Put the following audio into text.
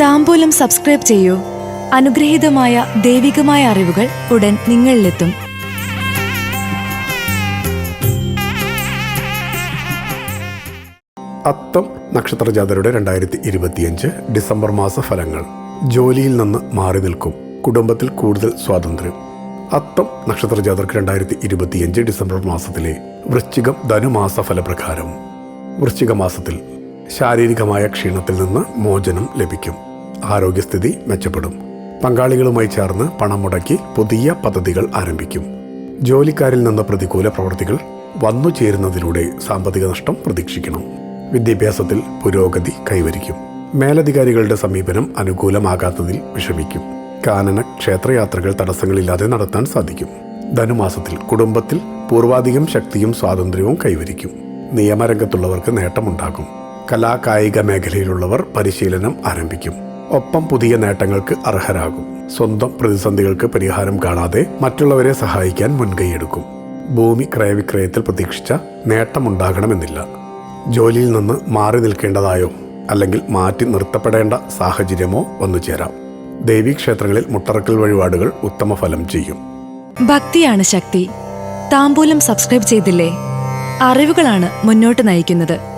താമ്പൂലം subscribe ചെയ്യൂ. അനുഗ്രഹീതമായ ദൈവികമായ അറിവുകൾ ഉടൻ നിങ്ങളിലെത്തും. അത്തം നക്ഷത്ര ജാതരുടെ രണ്ടായിരത്തി ഇരുപത്തിയഞ്ച് ഡിസംബർ മാസ ഫലങ്ങൾ ജോലിയിൽ നിന്ന് മാറി നിൽക്കും. കുടുംബത്തിൽ കൂടുതൽ സ്വാതന്ത്ര്യം. അത്തം നക്ഷത്ര ജാതർക്ക് രണ്ടായിരത്തി ഇരുപത്തിയഞ്ച് ഡിസംബർ മാസത്തിലെ വൃശ്ചികം ധനുമാസ ഫലപ്രകാരം വൃശ്ചിക മാസത്തിൽ ശാരീരികമായ ക്ഷീണത്തിൽ നിന്ന് മോചനം ലഭിക്കും. ആരോഗ്യസ്ഥിതി മെച്ചപ്പെടും. പങ്കാളികളുമായി ചേർന്ന് പണം മുടക്കി പുതിയ പദ്ധതികൾ ആരംഭിക്കും. ജോലിക്കാരിൽ നിന്ന് പ്രതികൂല പ്രവൃത്തികൾ വന്നു ചേരുന്നതിലൂടെ സാമ്പത്തിക നഷ്ടം പ്രതീക്ഷിക്കണം. വിദ്യാഭ്യാസത്തിൽ പുരോഗതി കൈവരിക്കും. മേലധികാരികളുടെ സമീപനം അനുകൂലമാകാത്തതിൽ വിഷമിക്കും. കാനന ക്ഷേത്രയാത്രകൾ തടസ്സങ്ങളില്ലാതെ നടത്താൻ സാധിക്കും. ധനുമാസത്തിൽ കുടുംബത്തിൽ പൂർവാധികം ശക്തിയും സ്വാതന്ത്ര്യവും കൈവരിക്കും. നിയമരംഗത്തുള്ളവർക്ക് നേട്ടമുണ്ടാകും. കലാകായിക മേഖലയിലുള്ളവർ പരിശീലനം ആരംഭിക്കും. ഒപ്പം പുതിയ നേട്ടങ്ങൾക്ക് അർഹരാകും. സ്വന്തം പ്രതിസന്ധികൾക്ക് പരിഹാരം കാണാതെ മറ്റുള്ളവരെ സഹായിക്കാൻ മുൻകൈയെടുക്കും. ഭൂമി ക്രയവിക്രയത്തിൽ പ്രതീക്ഷിച്ച നേട്ടമുണ്ടാകണമെന്നില്ല. ജോലിയിൽ നിന്ന് മാറി നിൽക്കേണ്ടതായോ അല്ലെങ്കിൽ മാറ്റി നിർത്തപ്പെടേണ്ട സാഹചര്യമോ വന്നു ചേരാം. ദേവീക്ഷേത്രങ്ങളിൽ മുട്ടറക്കൽ വഴിപാടുകൾ ഉത്തമ ഫലം ചെയ്യും. ഭക്തിയാണ് ശക്തി. താമ്പൂലം സബ്സ്ക്രൈബ് ചെയ്തില്ലേ? അറിവുകളാണ് മുന്നോട്ട് നയിക്കുന്നത്.